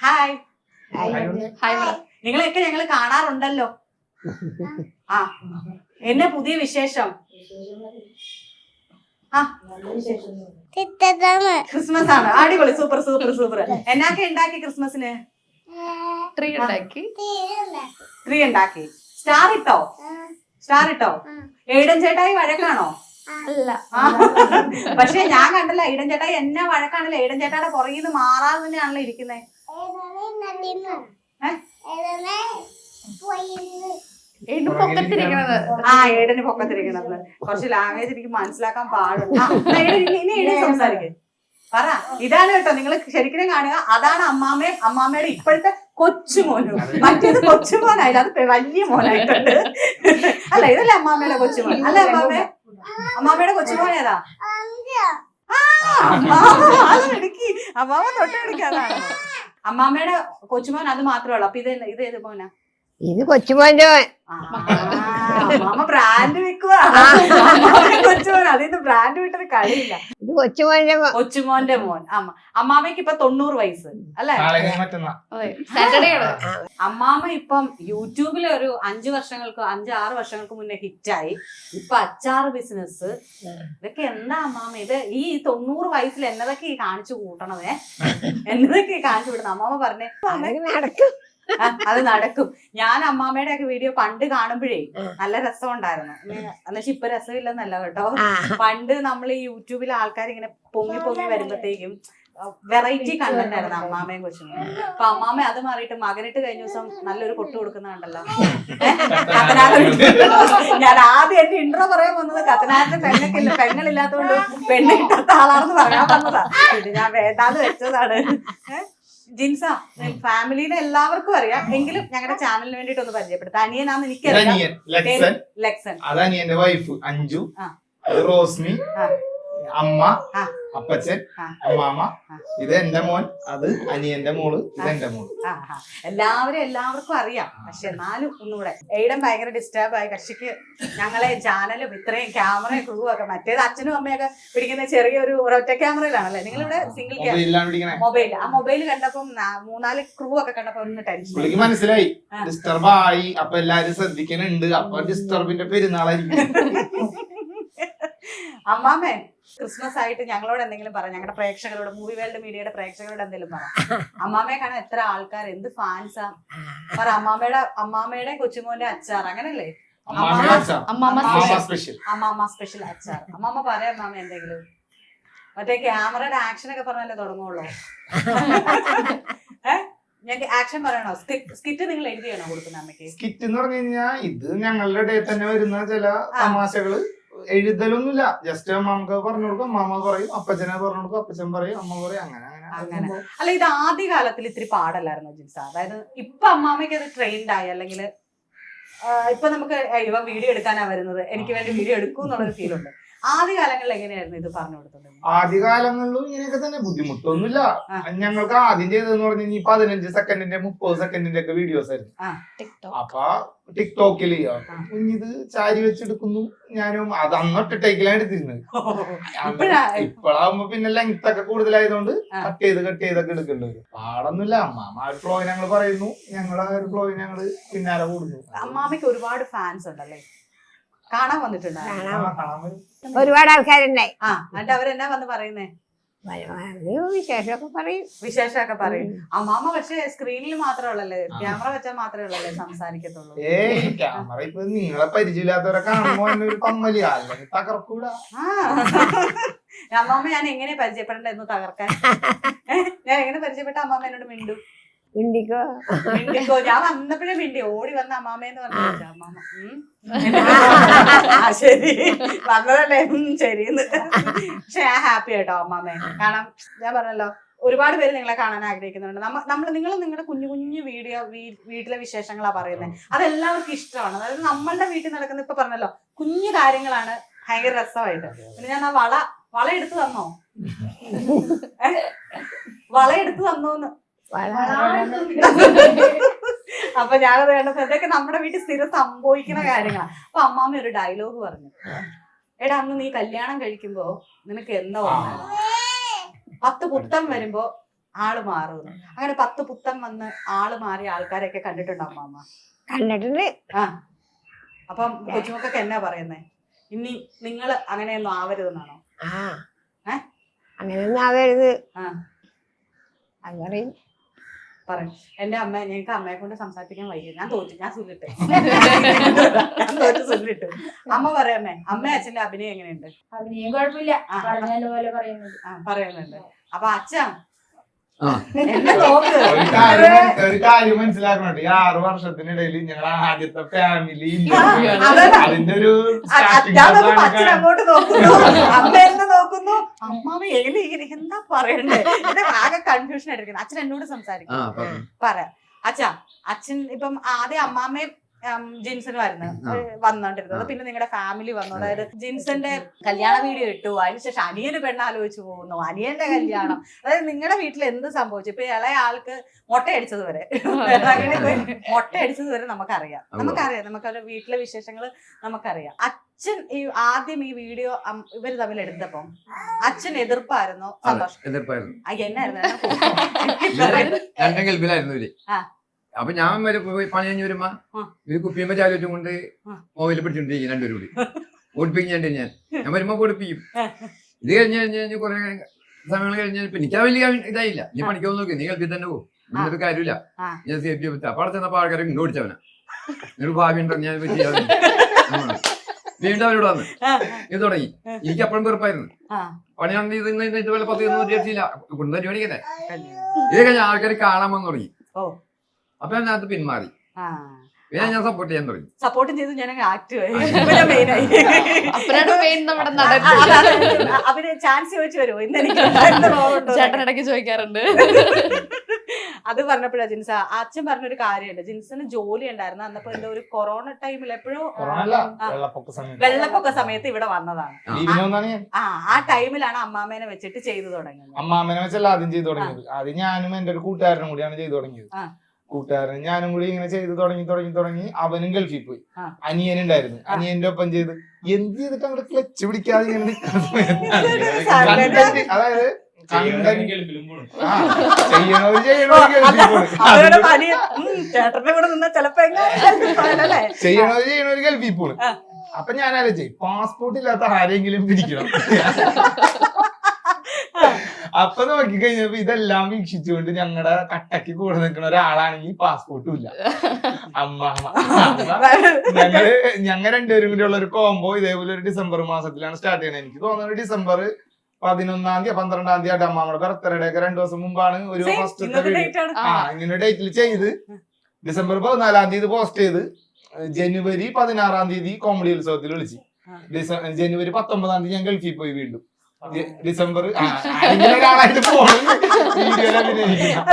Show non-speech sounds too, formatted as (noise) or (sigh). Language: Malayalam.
Hi hi. നിങ്ങളെയൊക്കെ ഞങ്ങൾ കാണാറുണ്ടല്ലോ. ആ എന്നെ പുതിയ വിശേഷം? ക്രിസ്മസ് ആണ് അടിപൊളി സൂപ്പർ സൂപ്പർ സൂപ്പർ. എന്നാക്കെ ഉണ്ടാക്കി ക്രിസ്മസിന്? ട്രീ ഉണ്ടാക്കി. ട്രീ ഉണ്ടാക്കി. സ്റ്റാർ ഇട്ടോ? സ്റ്റാർ ഇട്ടോ? എയ്ഡൻ ചേട്ടായി വഴക്കാണോ? അല്ല. പക്ഷെ ഞാൻ കണ്ടല്ല ഈടൻ ചേട്ടായി എന്നെ വഴക്കാണല്ലോ. ഈടൻ ചേട്ടായുടെ പുറകിൽ നിന്ന് മാറാതെ തന്നെയാണല്ലോ ഇരിക്കുന്നത് പൊക്കത്തിരിക്കണത്. ആ ഏടന് പൊക്കത്തിരിക്കണത്. കുറച്ച് ലാംഗ്വേജ് എനിക്ക് മനസ്സിലാക്കാൻ പാടുണ്ട്. സംസാരിക്കും. പറ. ഇതാണ് കേട്ടോ നിങ്ങൾ ശരിക്കും കാണുക. അതാണ് അമ്മാമ്മയും അമ്മാമ്മയുടെ ഇപ്പോഴത്തെ കൊച്ചുമോനും മറ്റേത് കൊച്ചുമോനായില്ല അത് വലിയ മോനായിട്ടുണ്ട്. അല്ല ഇതല്ലേ അമ്മാമ്മയുടെ കൊച്ചുമോൻ അല്ല അമ്മാമ്മ അമ്മാമ്മയുടെ കൊച്ചുമോൻ ഏതാ? ആ, അമ്മാമ്മ അത് എടുക്കി അമ്മാമ്മ തൊട്ടെടുക്കി അതാണ്. അമ്മാമ്മയുടെ കൊച്ചുമോൻ അത് മാത്രമേ ഉള്ളൂ. അപ്പൊ ഇത് ഇത് ഏത് മോനാ? ഇത് കൊച്ചുമോന്റെ ബ്രാൻഡ് വെക്കുക കൊച്ചുമോൻ അതിന്ന് ബ്രാൻഡ് വിട്ടത് കളിയില്ല ഇത് കൊച്ചുമോന്റെ മോൻ. കൊച്ചുമോന്റെ മോൻ. അമ്മ അമ്മാമയ്ക്ക് ഇപ്പൊ തൊണ്ണൂറ് വയസ്സ് അല്ലെ? അമ്മാമ മറ്റന്നാ. അതെ സാറ്റർഡേ ആണ്. അമ്മാമ്മ ഇപ്പം യൂട്യൂബിൽ ഒരു അഞ്ചു വർഷങ്ങൾക്ക് അഞ്ച് ആറ് വർഷങ്ങൾക്ക് മുന്നേ ഹിറ്റായി. ഇപ്പൊ അച്ചാർ ബിസിനസ് ഇതൊക്കെ എന്താ അമ്മാമ? ഇത് ഈ തൊണ്ണൂറ് വയസ്സിൽ എന്നതൊക്കെ ഈ കാണിച്ചു കൂട്ടണതേ എന്നതൊക്കെ ഈ കാണിച്ചു വിടണം അമ്മാമ പറഞ്ഞേ നടക്കും. അത് നടക്കും. ഞാൻ അമ്മാമ്മയുടെ ഒക്കെ വീഡിയോ പണ്ട് കാണുമ്പോഴേ നല്ല രസം ഉണ്ടായിരുന്നു എന്നുവെച്ചാൽ ഇപ്പൊ രസമില്ലെന്നല്ല കേട്ടോ. പണ്ട് നമ്മൾ ഈ യൂട്യൂബിൽ ആൾക്കാർ ഇങ്ങനെ പൊങ്ങി പൊങ്ങി വരുമ്പോഴത്തേക്കും വെറൈറ്റി കണ്ടന്റ് ആയിരുന്നു അമ്മാമയും കൊച്ചിനും. അപ്പൊ അമ്മാമ്മ അത് മാറിയിട്ട് മകനിട്ട് കഴിഞ്ഞ ദിവസം നല്ലൊരു കൊട്ടു കൊടുക്കുന്നുണ്ടല്ലോ. ഞാൻ ആദ്യം എന്റെ ഇൻട്രോ പറയാൻ വന്നത് കത്തനാറിന് പെണ്ണക്കില്ല പെങ്ങളില്ലാത്തതുകൊണ്ട് പെണ്ണ് കിട്ടാത്ത ആളാണെന്ന് പറയാൻ വന്നതാ. ഇത് ഞാൻ വേണ്ടാന്ന് വെച്ചതാണ്? ജിൻസ ഫാമിലിയിലെ എല്ലാവർക്കും അറിയാം. എങ്കിലും ഞങ്ങളുടെ ചാനലിന് വേണ്ടിട്ട് ഒന്ന് പരിചയപ്പെടുത്താം. അനിയനാന്ന് എനിക്കറിയാം ലക്സൻ. ലെക്സൺ എന്റെ വൈഫ് അഞ്ജു. റോസ്മി. അമ്മ അപ്പച്ചൻ. അമ്മാമ. ഇത് എന്റെ മോൻ അത് അനിയന്റെ മോൾ ഇത് എന്റെ മോൾ. എല്ലാവരും എല്ലാവർക്കും അറിയാം. പക്ഷെ എന്നാലും ഒന്നുകൂടെ എയ്ഡൻ ഭയങ്കര ഡിസ്റ്റർബ് ആയി. കക്ഷിക്ക് ഞങ്ങളെ ചാനലും ഇത്രയും ക്യാമറയും ക്രൂ ഒക്കെ മറ്റേത് അച്ഛനും അമ്മയൊക്കെ പിടിക്കുന്ന ചെറിയൊരു ഒരൊറ്റ ക്യാമറയിലാണല്ലേ നിങ്ങളിവിടെ സിംഗിൾ ക്യാമറ മൊബൈൽ ആ മൊബൈൽ കണ്ടപ്പം മൂന്നാൽ ക്രൂ ഒക്കെ കണ്ടപ്പോ ഒന്ന് ടെൻഷൻ മനസ്സിലായി. ഡിസ്റ്റർബ് ആയി. അപ്പൊ എല്ലാരും ശ്രദ്ധിക്കുന്നുണ്ട് അപ്പൊ ഡിസ്റ്റർബിന്റെ പെരുന്നാളായിരിക്കും. (laughs) അമ്മാമേ ക്രിസ്മസ് ആയിട്ട് ഞങ്ങളോട് എന്തെങ്കിലും പറ. ഞങ്ങളുടെ പ്രേക്ഷകരോട് മൂവി വേൾഡ് മീഡിയയുടെ പ്രേക്ഷകരോട് എന്തെങ്കിലും പറ. അമ്മാമയെ കാണാൻ എത്ര ആൾക്കാർ എന്ത് ഫാൻസാ പറ അമ്മാമ്മയുടെ അമ്മാമ്മയുടെ കൊച്ചുമോന്റെ അച്ചാർ അങ്ങനല്ലേ? അമ്മാമ. അമ്മാമ്മ അമ്മാമ സ്പെഷ്യൽ സ്പെഷ്യൽ അച്ചാർ. അമ്മാമ പറയാം അമ്മാമ എന്തെങ്കിലും. മറ്റേ ക്യാമറയുടെ ആക്ഷൻ ഒക്കെ പറഞ്ഞാലേ തുടങ്ങുള്ളൂ. ഏ? ഞങ്ങൾക്ക് ആക്ഷൻ പറയണോ? സ്കിറ്റ് നിങ്ങൾ എഴുതിയാണോ കൊടുക്കുന്ന അമ്മയ്ക്ക്? സ്കിറ്റ് എന്ന് പറഞ്ഞു കഴിഞ്ഞാൽ ഇത് ഞങ്ങളുടെ ഇടയിൽ തന്നെ വരുന്ന ചില തമാശകൾ. എഴുതലൊന്നുമില്ല. ജസ്റ്റ് നമുക്ക് പറഞ്ഞു കൊടുക്കും മാമ പറയും അപ്പച്ചനെ പറഞ്ഞു കൊടുക്കും അപ്പച്ചൻ പറയും അമ്മ പറയും അങ്ങനെ അങ്ങനെ. അല്ല ഇത് ആദ്യ കാലത്തിൽ ഇത്തിരി പാടല്ലായിരുന്നു ജിൻസ? അതായത് ഇപ്പൊ അമ്മാമ്മയ്ക്ക് അത് ട്രെയിൻഡ് ആയി അല്ലെങ്കിൽ ഇപ്പൊ നമുക്ക് ഇവ വീഡിയോ എടുക്കാനാ വരുന്നത് എനിക്ക് വേണ്ടി വീഡിയോ എടുക്കും എന്നുള്ളൊരു ഫീൽ ഉണ്ട്. ആദ്യ കാലങ്ങളിൽ എങ്ങനെയായിരുന്നു ഇത് പറഞ്ഞു കൊടുത്തത്? ആദ്യകാലങ്ങളിലും ഇങ്ങനെയൊക്കെ തന്നെ ബുദ്ധിമുട്ടൊന്നുമില്ല. ഞങ്ങൾക്ക് ആദ്യം ചെയ്തതെന്ന് പറഞ്ഞു കഴിഞ്ഞാൽ പതിനഞ്ച് സെക്കൻഡിന്റെ മുപ്പത് സെക്കൻഡിന്റെ ഒക്കെ വീഡിയോസ് ആയിരുന്നു. അപ്പൊ ടിക്ടോക്കിൽ. കുഞ്ഞിത് ചാരി വെച്ചെടുക്കുന്നു. ഞാനും അത് അന്നൊട്ട് ടേക്കിലാണ് എടുത്തിരുന്നത് ഇപ്പഴാ? ഇപ്പോഴാകുമ്പോ പിന്നെ ലെങ്ത് ഒക്കെ കൂടുതലായതുകൊണ്ട് കട്ട് ചെയ്ത് കട്ട് ചെയ്തൊക്കെ എടുക്കേണ്ടി വരും. പാടൊന്നുമില്ല. അമ്മാമ ഒരു ഫ്ലോ ഞങ്ങൾ പറയുന്നു. ഞങ്ങളെ ആ ഒരു ഫ്ലോ ഞങ്ങൾ പിന്നാലെ കൂടുന്നു. അമ്മാമ്മയ്ക്ക് ഒരുപാട് ഫാൻസ് ഉണ്ടല്ലേ? കാണാൻ വന്നിട്ടുണ്ടോ? ഒരുപാട് ആൾക്കാരുണ്ടായി. ആ എന്നിട്ട് അവരെന്നാ വന്ന് പറയുന്നേ? വിശേഷമൊക്കെ പറയും. വിശേഷമൊക്കെ പറയും. അമ്മാമ്മ പക്ഷെ സ്ക്രീനിൽ മാത്രമേ ഉള്ളല്ലേ ക്യാമറ വെച്ചാൽ മാത്രമേ ഉള്ളല്ലേ സംസാരിക്കത്തുള്ളൂ? ഏയ് ക്യാമറ ഇപ്പൊ നിങ്ങളെ പരിചയമില്ലാത്തവരെ കാണുമ്പോ ഒരു പമ്മലി അല്ലെങ്കിൽ തകർക്കൂടാ. ആ. അമ്മാമ്മ ഞാൻ എങ്ങനെ പരിചയപ്പെടേണ്ടെന്ന് തകർക്കാൻ? ഞാൻ എങ്ങനെ പരിചയപ്പെട്ട അമ്മാമ്മ എന്നോട് മിണ്ടു? ഇണ്ടിക്കോ മിണ്ടിക്കോ ഞാൻ വന്നപ്പോഴേ മിണ്ടി. ഓടി വന്ന അമ്മാമേന്ന് പറഞ്ഞു. ആ. ശരി. വന്നതല്ലേ? ഉം, ശരിന്ന് പക്ഷെ ഞാൻ ഹാപ്പി കേട്ടോ അമ്മാമേ? കാരണം ഞാൻ പറഞ്ഞല്ലോ ഒരുപാട് പേര് നിങ്ങളെ കാണാൻ ആഗ്രഹിക്കുന്നുണ്ട്. നമ്മ നമ്മൾ നിങ്ങൾ നിങ്ങളുടെ കുഞ്ഞു കുഞ്ഞു വീഡിയോ വീട്ടിലെ വിശേഷങ്ങളാ പറയുന്നത് അതെല്ലാവർക്കും ഇഷ്ടമാണ്. അതായത് നമ്മളുടെ വീട്ടിൽ നടക്കുന്ന ഇപ്പൊ പറഞ്ഞല്ലോ കുഞ്ഞു കാര്യങ്ങളാണ് ഭയങ്കര രസമായിട്ട്. പിന്നെ ഞാൻ ആ വള വള എടുത്തു തന്നോ? വള എടുത്തു തന്നോന്ന്. അപ്പൊ ഞാനത് കണ്ടപ്പോ ഇതൊക്കെ നമ്മുടെ വീട്ടിൽ സ്ഥിരം സംഭവിക്കുന്ന കാര്യങ്ങളാണ് അപ്പൊ അമ്മാമ്മ ഒരു ഡയലോഗ് പറഞ്ഞു. എടാ അന്ന് നീ കല്യാണം കഴിക്കുമ്പോ നിനക്ക് എന്താ ഓർമ്മ? പത്ത് പുത്തം വരുമ്പോ ആൾ മാറും. അങ്ങനെ പത്ത് പുത്തം വന്ന് ആൾ മാറിയ ആൾക്കാരെയൊക്കെ കണ്ടിട്ടുണ്ടോ അമ്മാമ്മ കണ്ടിട്ടുണ്ട്. ആ. അപ്പം കൊച്ചുമക്കൊക്കെ എന്നാ പറയുന്നേ? ഇനി നിങ്ങൾ അങ്ങനെയൊന്നും ആവരുതെന്നാണോ? ആ. ഏ? അങ്ങനെയൊന്നും ആവരുത്. ആ. അത് പറയും. എന്റെ അമ്മ ഞങ്ങൾക്ക് അമ്മയെ കൊണ്ട് സംസാരിപ്പിക്കാൻ വയ്യ. ഞാൻ തോറ്റു. ഞാൻ സുഖിട്ട്. (laughs) ഞാൻ തോറ്റു സുല്ലിട്ടു അമ്മ പറയാമേ അമ്മ. അച്ഛന്റെ അഭിനയം എങ്ങനെയുണ്ട്? അഭിനയം കുഴപ്പമില്ല. ആ, പറഞ്ഞ പോലെ പറയുന്നത് ആ പറയുന്നുണ്ട്. അപ്പൊ അച്ഛ ആ. എന്നെ നോക്ക് ഒരു കാര്യം മന- മനസ്സിലാക്കണുണ്ട്. ഈ ആറു വർഷത്തിനിടയിൽ ഞങ്ങളെ ആദ്യത്തെ ഫാമിലി. അതിന്റെ ഒരു അച്ഛൻ അങ്ങോട്ട് നോക്കുന്നു. അമ്മ നോക്കുന്നു. അമ്മാവ എങ്ങനെ ഇങ്ങനെ എന്താ പറയണ്ടേ? ആകെ കൺഫ്യൂഷൻ ആയിരിക്കുന്നു അച്ഛൻ എന്നോട് സംസാരിക്കും. പറയാം. അച്ഛാ അച്ഛൻ ഇപ്പം ആദ്യം അമ്മാമ്മയും ജിൻസൺ വരുന്ന വന്നോണ്ടിരുന്നത്. പിന്നെ നിങ്ങളുടെ ഫാമിലി വന്നു. അതായത് ജിൻസന്റെ കല്യാണ വീഡിയോ ഇട്ടു. അതിനുശേഷം അനിയന് പെണ്ണാലോചിച്ച് പോകുന്നു. അനിയന്റെ കല്യാണം. അതായത് നിങ്ങളുടെ വീട്ടിൽ എന്ത് സംഭവിച്ചു? ഇപ്പൊ ഇളയ ആൾക്ക് മുട്ടയടിച്ചത് വരെ. മുട്ടയടിച്ചത് വരെ നമുക്കറിയാം. നമുക്കറിയാം. നമുക്ക് അവരുടെ വീട്ടിലെ വിശേഷങ്ങൾ നമുക്കറിയാം. അച്ഛൻ ഈ ആദ്യം ഈ വീഡിയോ ഇവർ തമ്മിൽ എടുത്തപ്പം അച്ഛൻ എതിർപ്പായിരുന്നു സന്തോഷം. എതിർപ്പായിരുന്നു. ആ, എന്നായിരുന്നു? ഗൾഫിലായിരുന്നു ആ. അപ്പൊ ഞാൻ പണി കഴിഞ്ഞ് വരുമ്പോ ആ. ഇവർ കുപ്പിയമ്മ ചാലോറ്റും കൊണ്ട് ആ. മൊബൈലിൽ പിടിച്ചോണ്ടിരിക്കും രണ്ടുപേരും കൂടി. ഓടിപ്പിക്കുന്നുണ്ട് ഞാൻ ഞാൻ വരുമ്പോ ഓടിപ്പിക്കും. ആ. ഇത് കഴിഞ്ഞ് കഴിഞ്ഞ് കഴിഞ്ഞ് കുറെ സമയങ്ങൾ കഴിഞ്ഞ് എനിക്ക് എനിക്ക് വലിയ ഇതായില്ല. നീ പണിക്കാൻ നോക്കി. നീ ഗൾഫിൽ തന്നെ പോകും. ഇന്നൊരു കാര്യമില്ല. ഞാൻ ഞാൻ സേഫ്റ്റി പറ്റാ അപ്പൊ അവിടെ ചെന്നപ്പോ ആൾക്കാരെ ഇങ്ങോട്ട് ഓടിച്ചവനാ ഒരു ഭാവി ഉണ്ടോ ഞാൻ ചെയ്യാതെ (laughs) വീണ്ടും അവരോട് വന്ന്. ആ, ഇത് തുടങ്ങി. എനിക്ക് അപ്പോഴും വെറുപ്പായിരുന്നു. ആ, പണിയാണെങ്കിൽ ഇത് ഇന്ന് ഇതുപോലെ പത്ത് ഇരുന്നൂറ് രക്ഷയില്ല കുടുംബ പണിക്കല്ലേ? ഇത് കഴിഞ്ഞ ആൾക്കാർ കാണാൻ വന്നു തുടങ്ങി. ഓ. അപ്പൊ അതിനകത്ത് പിന്മാറി. ആ. പിന്നെ ഞാൻ സപ്പോർട്ട് ചെയ്യാൻ തുടങ്ങി. സപ്പോർട്ട് ചെയ്ത് ഞാൻ അവർ ഞാൻ ചാൻസ് ചോദിച്ചു വരുമോ? (laughs) ഇന്ന് എനിക്ക് ചേട്ടൻ ഇടയ്ക്ക് ചോദിക്കാറുണ്ട്. (laughs) അത് പറഞ്ഞപ്പോഴാ ജിൻസ അച്ഛൻ പറഞ്ഞൊരു കാര്യമുണ്ട്. ജിൻസിന് ജോലി ഉണ്ടായിരുന്നു. അന്നപ്പോ എന്തോ ഒരു കൊറോണ ടൈമിൽ എപ്പോഴും വെള്ളപ്പൊക്ക സമയത്ത്. ഇവിടെ വന്നതാണ്. ആ ആ ടൈമിലാണ് അമ്മാമേനെ വെച്ചിട്ട് ചെയ്തു തുടങ്ങിയത് അമ്മാമേനെ വെച്ചല്ല ആദ്യം ചെയ്തു തുടങ്ങിയത്. ആദ്യം ഞാനും എന്റെ ഒരു കൂട്ടുകാരനും കൂടിയാണ് ചെയ്തു തുടങ്ങിയത്. കൂട്ടുകാരൻ ഞാനും കൂടി ഇങ്ങനെ ചെയ്ത് തുടങ്ങി തുടങ്ങി തുടങ്ങി അവനും ഗൾഫിൽ പോയി. അനിയനുണ്ടായിരുന്നു. അനിയൻ ഉണ്ടായിരുന്നു. അനിയന്റെ ഒപ്പം ചെയ്ത് എന്ത് ചെയ്തിട്ട് അങ്ങോട്ട് ക്ലച്ച് പിടിക്കാതെ (laughs) അതായത് അവരുടെ പനി ചേട്ടന്റെ കൂടെ നിന്നാ ചെലപ്പോ എങ്ങനെ. അപ്പൊ ഞാൻ ചെയ്യും പാസ്പോർട്ട് ഇല്ലാത്ത ആരെങ്കിലും പിടിക്കണം. അപ്പൊ നോക്കിക്കഴിഞ്ഞപ്പോ ഇതെല്ലാം വീക്ഷിച്ചുകൊണ്ട് ഞങ്ങളുടെ കട്ടക്ക് കൂടെ നിൽക്കുന്ന ഒരാളാണെങ്കിൽ പാസ്പോർട്ടും ഇല്ല. അമ്മ ഞങ്ങൾ ഞങ്ങൾ രണ്ടുപേരും കൂടി ഉള്ള ഒരു കോംബോ ഇതേപോലെ ഒരു ഡിസംബർ മാസത്തിലാണ് സ്റ്റാർട്ട് ചെയ്യണത്. എനിക്ക് തോന്നുന്നത് ഡിസംബർ പതിനൊന്നാം തീയതി പന്ത്രണ്ടാം തീയതി ആയിട്ട് അമ്മാമ്മയുടെ ബർത്ത്ഡേ ഒക്കെ രണ്ടു ദിവസം മുമ്പാണ് ഒരു പോസ്റ്റ് ഫസ്റ്റത്തെ വീഡിയോ ആ ഇങ്ങനെ ഡേറ്റിൽ ചെയ്ത്. ഡിസംബർ പതിനാലാം തീയതി പോസ്റ്റ് ചെയ്ത്. ജനുവരി പതിനാറാം തീയതി കോമഡി ഉത്സവത്തിൽ വിളിച്ചു. ജനുവരി പത്തൊമ്പതാം തീയതി ഞാൻ ഗൾഫിൽ പോയി വീണ്ടും. ഡിസംബർ ആ, ഒരാളായിട്ട് പോകണം വീഡിയോയിൽ (laughs)